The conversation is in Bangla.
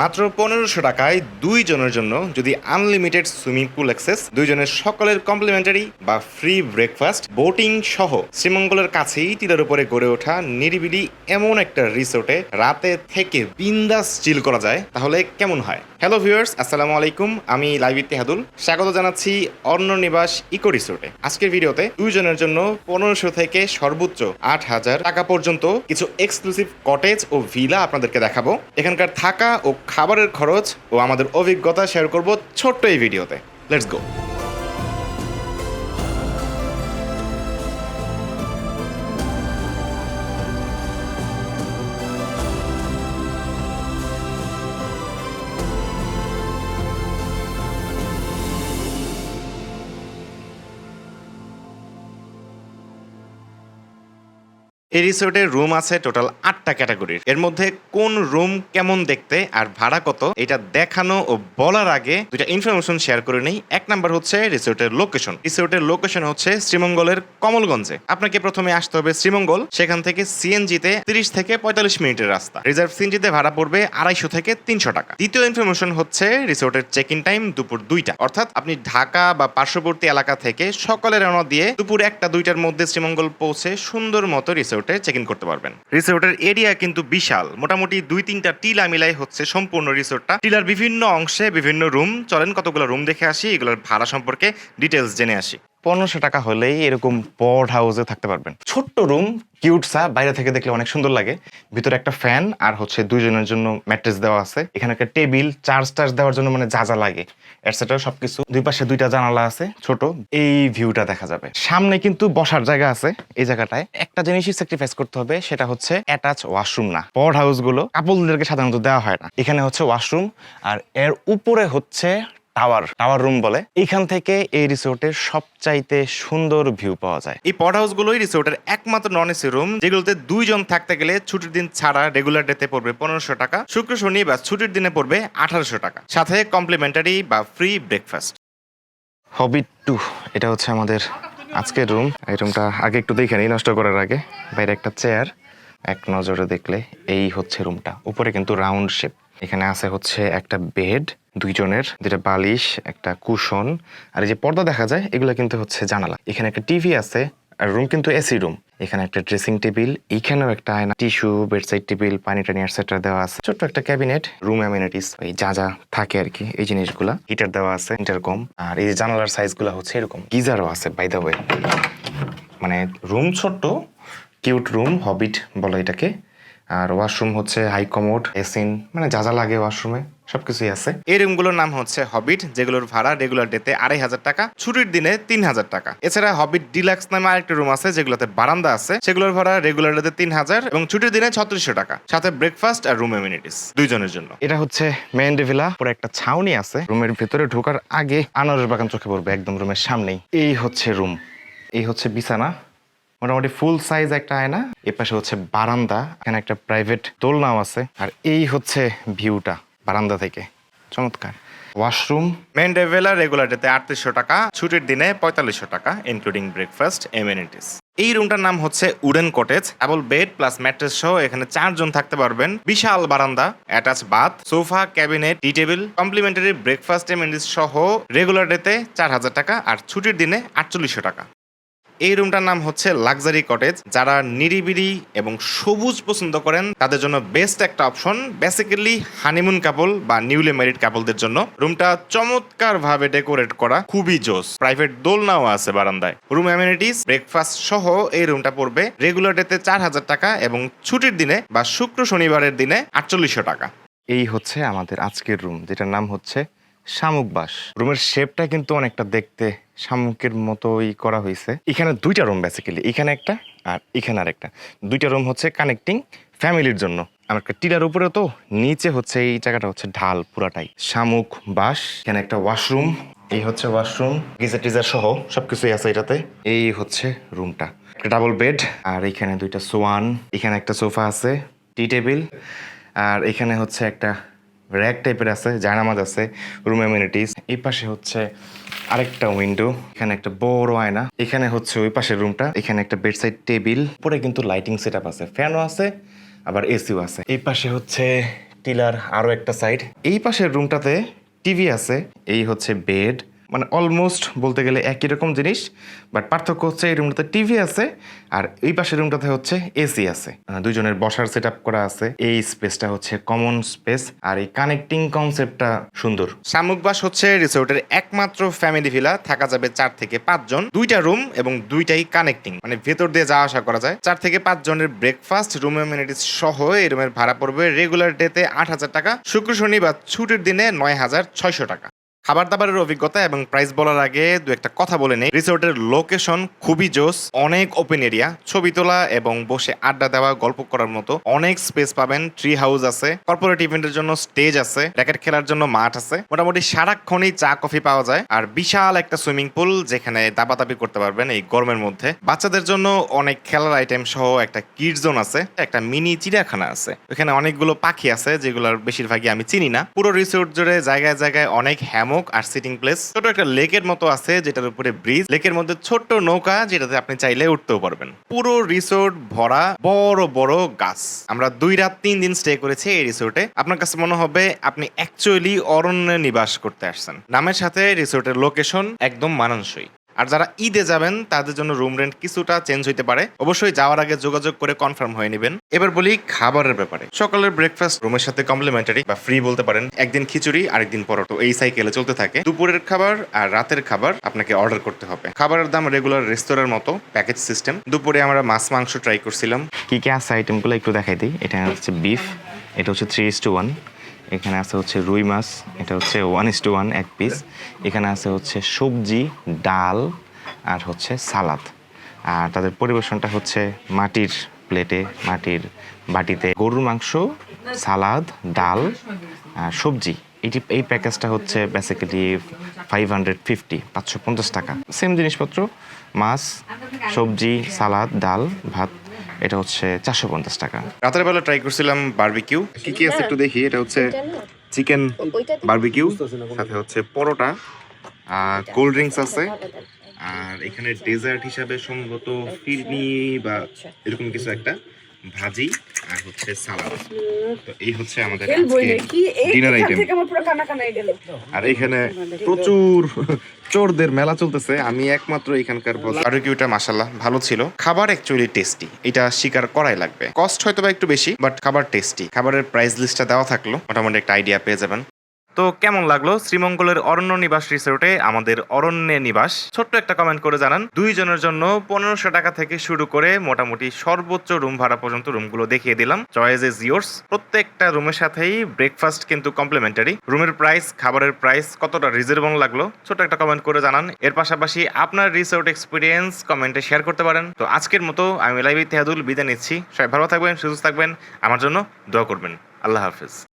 মাত্র পনেরোশো টাকায় দুই জনের জন্য যদি আনলিমিটেড সুইমিং পুল অ্যাক্সেস দুইজনের সকলের কমপ্লিমেন্টারি বা ফ্রি ব্রেকফাস্ট বোটিং সহ শ্রীমঙ্গলের কাছেই তীরের উপরে গড়ে ওঠা নিরিবিলি এমন একটা রিসোর্টে রাতে থেকে বিন্দাস চিল করা যায়, তাহলে কেমন হয়? হ্যালো ভিউয়ার্স আসসালামু আলাইকুম। আমি লাইভ ইতিহাদুল স্বাগত জানাচ্ছি অন্য নিবাস ইকো রিসোর্টে। আজকের ভিডিওতে দুইজনের জন্য পনেরোশো থেকে সর্বোচ্চ আট হাজার টাকা পর্যন্ত কিছু এক্সক্লুসিভ কটেজ ও ভিলা আপনাদেরকে দেখাবো। এখানকার থাকা ও খাবারের খরচ ও আমাদের অভিজ্ঞতা শেয়ার করব ছোট্ট এই ভিডিওতে। লেটস গো এই রিসোর্টের রুম আছে টোটাল আটটা ক্যাটাগরির এর মধ্যে কোন রুম কেমন দেখতে আর ভাড়া কত, এটা দেখানো ও বলার আগে দুইটা ইনফরমেশন শেয়ার করে নেই। এক নাম্বার হচ্ছে রিসোর্টের লোকেশন রিসোর্টের লোকেশন হচ্ছে শ্রীমঙ্গলের কমলগঞ্জে। আপনাকে প্রথমে আসতে হবে শ্রীমঙ্গল। সেখান থেকে সিএনজিতে তিরিশ থেকে পঁয়তাল্লিশ মিনিটের রাস্তা। রিজার্ভ সিএনজিতে ভাড়া পড়বে আড়াইশো থেকে তিনশো টাকা। দ্বিতীয় ইনফরমেশন হচ্ছে রিসোর্টের চেক ইন টাইম দুপুর দুইটা। অর্থাৎ আপনি ঢাকা বা পার্শ্ববর্তী এলাকা থেকে সকালে রওনা দিয়ে দুপুর একটা দুইটার মধ্যে শ্রীমঙ্গল পৌঁছে সুন্দর মতো রিসোর্টে চেক ইন করতে পারবেন। রিসোর্টের এরিয়া কিন্তু বিশাল। মোটামুটি দুই তিনটা টিলা মিলাই হচ্ছে সম্পূর্ণ রিসোর্টটা। টিলার বিভিন্ন অংশে বিভিন্ন রুম। চলেন কতগুলো রুম দেখে আসি, এগুলোর ভাড়া সম্পর্কে ডিটেলস জেনে আসি। পনেরোশো টাকা হলেই এরকম পড হাউসে থাকতে পারবেন। ছোট্ট রুম কিউট সা বাইরে থেকে দেখলে অনেক সুন্দর লাগে। ভিতরে একটা ফ্যান আর হচ্ছে দুইজনের জন্য ম্যাট্রেস দেওয়া আছে। এখানে একটা টেবিল চার্জ টার্জ দেওয়ার জন্য মানে যা যা লাগে। এটসেট্রা সবকিছু। দুই পাশে দুইটা জানালা আছে, ছোট। এই ভিউটা দেখা যাবে। সামনে কিন্তু বসার জায়গা আছে এই জায়গাটায়। একটা জিনিসই স্যাক্রিফাইস করতে হবে, সেটা হচ্ছে অ্যাটাচ ওয়াশরুম না। পড হাউসগুলো কাপলদেরকে সাধারণত দেওয়া হয় না। এখানে হচ্ছে ওয়াশরুম আর এর উপরে হচ্ছে টাওয়ার টাওয়ার রুম বলে। এইখান থেকে এই রিসোর্টের সবচাইতে সুন্দর ভিউ পাওয়া যায়। এই পড হাউস গুলোই রিসোর্টের একমাত্র নন এসি রুম যেগুলোতে দুইজন থাকতে গেলে ছুটির দিন ছাড়া রেগুলার ডেতে পড়বে পনেরোশো টাকা শুক্র শনি বা ছুটির দিনে পড়বে আঠারোশো টাকা। সাথে কমপ্লিমেন্টারি বা ফ্রি ব্রেকফাস্ট হবি টু এটা হচ্ছে আমাদের আজকের রুম এই রুমটা আগে একটু দেখে নিই নষ্ট করার আগে। বাইরে একটা চেয়ার এক নজরে দেখলে এই হচ্ছে রুমটা উপরে কিন্তু রাউন্ড শেপ এখানে আছে হচ্ছে একটা বেড দুইজনের যেটা বালিশ, একটা কুশন, আর এই যে পর্দা দেখা যায়, এগুলো কিন্তু হচ্ছে জানালা। এখানে একটা টিভি আছে, আর রুম কিন্তু এসি রুম এখানে একটা ড্রেসিং টেবিল এখানেও একটা আয়না। টিস্যু বেডসাইড টেবিল পানি টানি এটসেট্রা দেওয়া আছে। ছোট্ট একটা ক্যাবিনেট রুম অ্যামিনিটিস এই যা যা থাকে আর কি, এই জিনিসগুলা। হিটার দেওয়া আছে ইন্টারকম আর এই জানালার সাইজগুলো হচ্ছে এরকম। গিজারও আছে বাই দ্য ওয়ে মানে রুম ছোট্ট কিউট রুম হবিট বলো এটাকে। আর ওয়াশরুম হচ্ছে হাই কমোড এসিন মানে যা যা লাগে ওয়াশরুমে সবকিছুই আছে। এই রুমগুলোর নাম হচ্ছে হবিট যেগুলোর ভাড়া রেগুলার ডেতে আড়াই হাজার টাকা, ছুটির দিনে তিন হাজার টাকা। এছাড়া হবিট ডিলাক্স নামে আরেকটা রুম আছে, যেগুলোতে বারান্দা আছে। সেগুলোর ভাড়া রেগুলার ডেতে তিন হাজার এবং ছুটির দিনে ছত্রিশশো টাকা। সাথে ব্রেকফাস্ট আর রুম এমিনিটিস দুইজনের জন্য। এটা হচ্ছে মেন ভিলা পরে একটা ছাউনি আছে। রুমের ভিতরে ঢোকার আগে আনারস বাগান চোখে পড়বে একদম রুমের সামনেই। এই হচ্ছে রুম এই হচ্ছে বিছানা। মোটামুটি ফুল সাইজ একটা আয়না। এ পাশে হচ্ছে বারান্দা, এখানে একটা প্রাইভেট দোলনাও আছে। আর এই হচ্ছে ভিউটা বারান্দা থেকে। চমৎকার। ওয়াশরুম মেন ডেভেলা রেগুলারটাতে আটত্রিশশো টাকা, ছুটির দিনে পঁয়তাল্লিশশো টাকা ইনক্লুডিং ব্রেকফাস্ট এমিনিটিস এই রুমটার নাম হচ্ছে wooden cottage. Double bed plus mattress সহ এখানে চারজন থাকতে পারবেন। বিশাল বারান্দা attach bath sofa cabinet tea table complimentary breakfast amenities সহ রেগুলার ডেতে চার হাজার টাকা আর ছুটির দিনে আটচল্লিশশো টাকা। এই রুমটার নাম হচ্ছে লাক্সারি কটেজ। যারা নিরিবিলি এবং সবুজ পছন্দ করেন, তাদের জন্য বেস্ট একটা অপশন বেসিক্যালি হানিমুন কাপল বা নিউলি ম্যারিড কাপলদের জন্য। রুমটা চমৎকার ভাবে ডেকোরেট করা, খুবই জোস। প্রাইভেট দোলনাও আছে বারান্দায়। রুম অ্যামিনিটিস ব্রেকফাস্ট সহ এই রুমটা পড়বে রেগুলার ডেতে চার হাজার টাকা এবং ছুটির দিনে বা শুক্র শনিবারের দিনে আটচল্লিশশো টাকা। এই হচ্ছে আমাদের আজকের রুম যেটার নাম হচ্ছে শামুক বাস। রুমের শেপটা কিন্তু অনেকটা দেখতে শামুকের মতোই করা হয়েছে। এখানে দুইটা রুম বেসিক্যালি এখানে একটা আর এখানে আর একটা দুইটা রুম হচ্ছে কানেক্টিং ফ্যামিলির জন্য। আমার একটা টিলার উপরে তো নিচে হচ্ছে এই জায়গাটা হচ্ছে ঢাল পুরাটাই। শামুক বাস, এখানে একটা ওয়াশরুম এই হচ্ছে ওয়াশরুম গিজার টিজার সহ সবকিছুই আছে এটাতে। এই হচ্ছে রুমটা একটা ডাবল বেড আর এখানে দুইটা সোয়ান, এখানে একটা সোফা আছে টি টেবিল আর এখানে হচ্ছে একটা র্যাক টাইপের আছে, জায়নামাজ আছে, রুম এমিউনিটিস এই পাশে হচ্ছে আরেকটা উইন্ডো এখানে একটা বড় আয়না। এখানে হচ্ছে ওই পাশের রুমটা এখানে একটা বেডসাইড টেবিল উপরে কিন্তু লাইটিং সেট আছে ফ্যানও আছে, আবার এসিও আছে। এই পাশে হচ্ছে টিলার আরও একটা সাইড এই পাশের রুমটাতে টিভি আছে, এই হচ্ছে বেড মানে অলমোস্ট বলতে গেলে একই রকম জিনিস বাট পার্থক্য হচ্ছে এই রুমটাতে টিভি আছে আর এই পাশের রুমটাতে হচ্ছে এসি আছে। আহ, দুইজনের বসার সেট করা আছে। এই স্পেসটা হচ্ছে কমন স্পেস আর এই কানেক্টিং কনসেপ্টটা সুন্দর। শামুকবাস হচ্ছে রিসোর্টের একমাত্র ফ্যামিলি ভিলা থাকা যাবে চার থেকে পাঁচজন দুইটা রুম এবং দুইটাই কানেক্টিং মানে ভেতর দিয়ে যাওয়া আসা করা যায়। চার থেকে পাঁচ জনের ব্রেকফাস্ট রুম এমিনিটিস সহ এই রুমের ভাড়া পড়বে রেগুলার ডেতে আট হাজার টাকা শুক্র শনি বা ছুটির দিনে নয় হাজার ছয়শো টাকা। খাবার দাবারের অভিজ্ঞতা এবং প্রাইস বলার আগে দু একটা কথা বলে নেই। রিসোর্টের লোকেশন খুবই জোস, অনেক ওপেন এরিয়া ছবি তোলা এবং বসে আড্ডা দেওয়া, গল্প করার মতো অনেক স্পেস পাবেন। ট্রি হাউস আছে কর্পোরেট ইভেন্টের জন্য স্টেজ আছে র্যাকেট খেলার জন্য মাঠ আছে। মোটামুটি সারাক্ষণই চা কফি পাওয়া যায়। আর বিশাল একটা সুইমিং পুল যেখানে দাবাদাবি করতে পারবেন এই গরমের মধ্যে। বাচ্চাদের জন্য অনেক খেলার আইটেম সহ একটা কিড জোন আছে, একটা মিনি চিড়িয়াখানা আছে। এখানে অনেকগুলো পাখি আছে, যেগুলোর বেশিরভাগই আমি চিনি না। পুরো রিসোর্ট জুড়ে জায়গায় জায়গায় অনেক হ্যামক আর সিটিং প্লেস ছোট একটা লেকের মতো আছে যেটার উপরে ব্রিজ লেকের মধ্যে ছোট্ট নৌকা যেটাতে আপনি চাইলে উঠতেও পারবেন। পুরো রিসোর্ট ভরা বড় বড় গাছ। আমরা দুই রাত, তিন দিন স্টে করেছি এই রিসোর্টে আপনার কাছে মনে হবে আপনি অ্যাকচুয়ালি অরণ্যে নিবাস করতে আসছেন। নামের সাথে রিসোর্টের লোকেশন একদম মানানসই। আর যারা ঈদে যাবেন, তাদের জন্য রুম রেন্ট কিছুটা চেঞ্জ হইতে পারে। অবশ্যই যাওয়ার আগে যোগাযোগ করে কনফার্ম হয়ে নেবেন। এবার বলি খাবারের ব্যাপারে। সকালের ব্রেকফাস্ট রুমের সাথে কমপ্লিমেন্টারি বা ফ্রি বলতে পারেন। একদিন খিচুড়ি, আরেকদিন পরোটো। এই সাইকেলে চলতে থাকে। দুপুরের খাবার আর রাতের খাবার আপনাকে অর্ডার করতে হবে। খাবারের দাম রেগুলার রেস্তোরাঁর মতো প্যাকেজ সিস্টেম দুপুরে আমরা মাছ, মাংস ট্রাই করছিলাম। কি কি আছে আইটেমগুলো একটু দেখাই দিই? এটা হচ্ছে বিফ এটা হচ্ছে থ্রি ইস টু ওয়ান এখানে আছে হচ্ছে রুই মাছ, এটা হচ্ছে ওয়ান ইস টু ওয়ান এক পিস এখানে আছে হচ্ছে সবজি, ডাল আর হচ্ছে সালাদ। আর তাদের পরিবেশনটা হচ্ছে মাটির প্লেটে মাটির বাটিতে। গরুর মাংস, সালাদ, ডাল আর সবজি। এটি, এই প্যাকেজটা হচ্ছে বেসিক্যালি ফাইভ হান্ড্রেড ফিফটি পাঁচশো পঞ্চাশ টাকা। সেম জিনিসপত্র, মাছ, সবজি, সালাদ, ডাল, ভাত। এটা হচ্ছে চারশো পঞ্চাশ টাকা। রাতের বেলা ট্রাই করছিলাম বার্বিকিউ কি কি আছে একটু দেখি এটা হচ্ছে চিকেন বার্বিকিউ সাথে হচ্ছে পরোটা আর কোল্ড ড্রিঙ্কস আছে। আর এখানে ডেজার্ট হিসাবে সম্ভবত ফিরনি বা এরকম কিছু একটা। ভাজি আর হচ্ছে সালাদ। তো এই হচ্ছে আমাদের ডিনার আইটেম থেকে আমার পুরো কানা কানা গেল। আর এখানে প্রচুর চোরদের মেলা চলতেছে। আমি একমাত্র এখানকার বারবিকিউটা মাসাল্লাহ ভালো ছিল। খাবার অ্যাকচুয়ালি টেস্টি এটা স্বীকার করাই লাগবে। কস্ট হয়তো বা একটু বেশি বাট খাবার টেস্টি খাবারের প্রাইস লিস্টটা দেওয়া থাকল। মোটামুটি একটা আইডিয়া পেয়ে যাবেন। তো কেমন লাগল শ্রীমঙ্গলের অরণ্য নিবাস রিসোর্টে আমাদের অরণ্যে নিবাস? ছোট্ট একটা কমেন্ট করে জানান, দুইজনের জন্য পনেরোশো টাকা থেকে শুরু করে মোটামুটি সর্বোচ্চ রুম ভাড়া পর্যন্ত রুমগুলো দেখিয়ে দিলাম। চয়েস ইজ ইয়োর্স প্রত্যেকটা রুমের সাথেই ব্রেকফাস্ট কিন্তু কমপ্লিমেন্টারি রুমের প্রাইস খাবারের প্রাইস কতটা রিজনেবল লাগল? ছোট একটা কমেন্ট করে জানান। এর পাশাপাশি আপনার রিসোর্ট এক্সপিরিয়েন্স কমেন্টে শেয়ার করতে পারেন। তো আজকের মতো আমি লাইভ ইতিহাদুল বিদায় নিচ্ছি। সবাই ভালো থাকবেন, সুস্থ থাকবেন। আমার জন্য দোয়া করবেন। আল্লাহ হাফিজ।